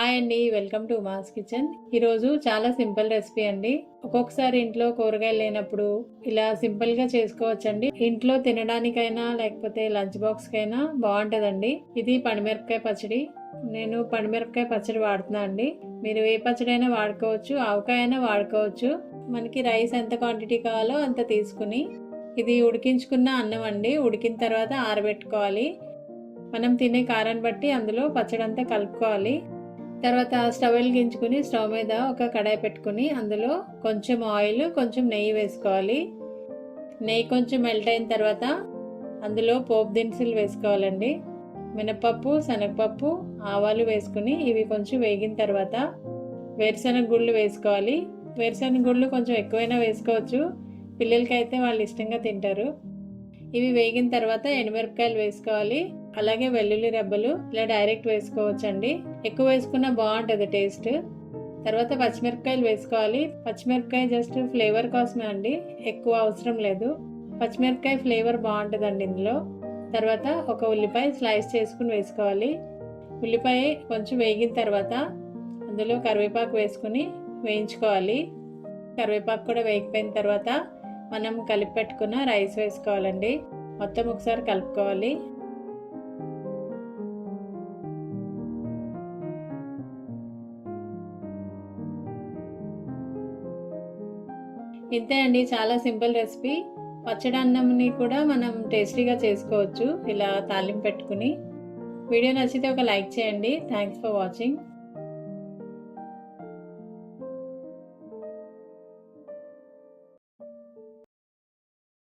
Hi అండి welcome to mass kitchen. ఈరోజు చాలా సింపుల్ రెసిపీ అండి. ఒక్కొక్కసారి ఇంట్లో కూరగాయలు లేనప్పుడు ఇలా సింపుల్గా చేసుకోవచ్చండి. ఇంట్లో తినడానికైనా లేకపోతే లంచ్ బాక్స్ కైనా బాగుంటదండి. ఇది పండుమిరపకాయ పచ్చడి. నేను పండుమిరపకాయ పచ్చడి వాడుతున్నా అండి. మీరు ఏ పచ్చడి అయినా వాడుకోవచ్చు ఆవకాయ అయినా వాడుకోవచ్చు. మనకి రైస్ ఎంత క్వాంటిటీ కావాలో అంత తీసుకుని ఇది ఉడికించుకున్న అన్నం అండి. ఉడికిన తర్వాత ఆరబెట్టుకోవాలి. మనం తినే కారాన్ని బట్టి అందులో పచ్చడి అంతా కలుపుకోవాలి. తర్వాత స్టవ్ వెలిగించుకుని స్టవ్ మీద ఒక కడాయి పెట్టుకుని అందులో కొంచెం ఆయిల్ కొంచెం నెయ్యి వేసుకోవాలి. నెయ్యి కొంచెం మెల్ట్ అయిన తర్వాత అందులో పోపు దినుసులు వేసుకోవాలండి. మినపప్పు శనగపప్పు ఆవాలు వేసుకుని ఇవి కొంచెం వేగిన తర్వాత వేరుశనగ గుళ్ళు వేసుకోవాలి. వేరుశనగ గుళ్ళు కొంచెం ఎక్కువైనా వేసుకోవచ్చు. పిల్లలకైతే వాళ్ళు ఇష్టంగా తింటారు. ఇవి వేగిన తర్వాత ఎండుమిరపకాయలు వేసుకోవాలి. అలాగే వెల్లుల్లి రెబ్బలు ఇలా డైరెక్ట్ వేసుకోవచ్చండి. ఎక్కువ వేసుకున్నా బాగుంటుంది టేస్ట్. తర్వాత పచ్చిమిరపకాయలు వేసుకోవాలి. పచ్చిమిరపకాయ జస్ట్ ఫ్లేవర్ కోసమే అండి. ఎక్కువ అవసరం లేదు. పచ్చిమిరపకాయ ఫ్లేవర్ బాగుంటుందండి ఇందులో. తర్వాత ఒక ఉల్లిపాయ స్లైస్ చేసుకుని వేసుకోవాలి. ఉల్లిపాయ కొంచెం వేగిన తర్వాత అందులో కరివేపాకు వేసుకుని వేయించుకోవాలి. కరివేపాకు కూడా వేగిపోయిన తర్వాత మనం కలిపి పెట్టుకున్న రైస్ వేసుకోవాలండి. మొత్తం ఒకసారి కలుపుకోవాలి. ఇంతే అండి చాలా సింపుల్ రెసిపీ. పచ్చడి అన్నంని కూడా మనం టేస్టీగా చేసుకోవచ్చు. ఇలా తాలింపు పెట్టుకుని. వీడియో నచ్చితే ఒక లైక్ చేయండి. Thanks for watching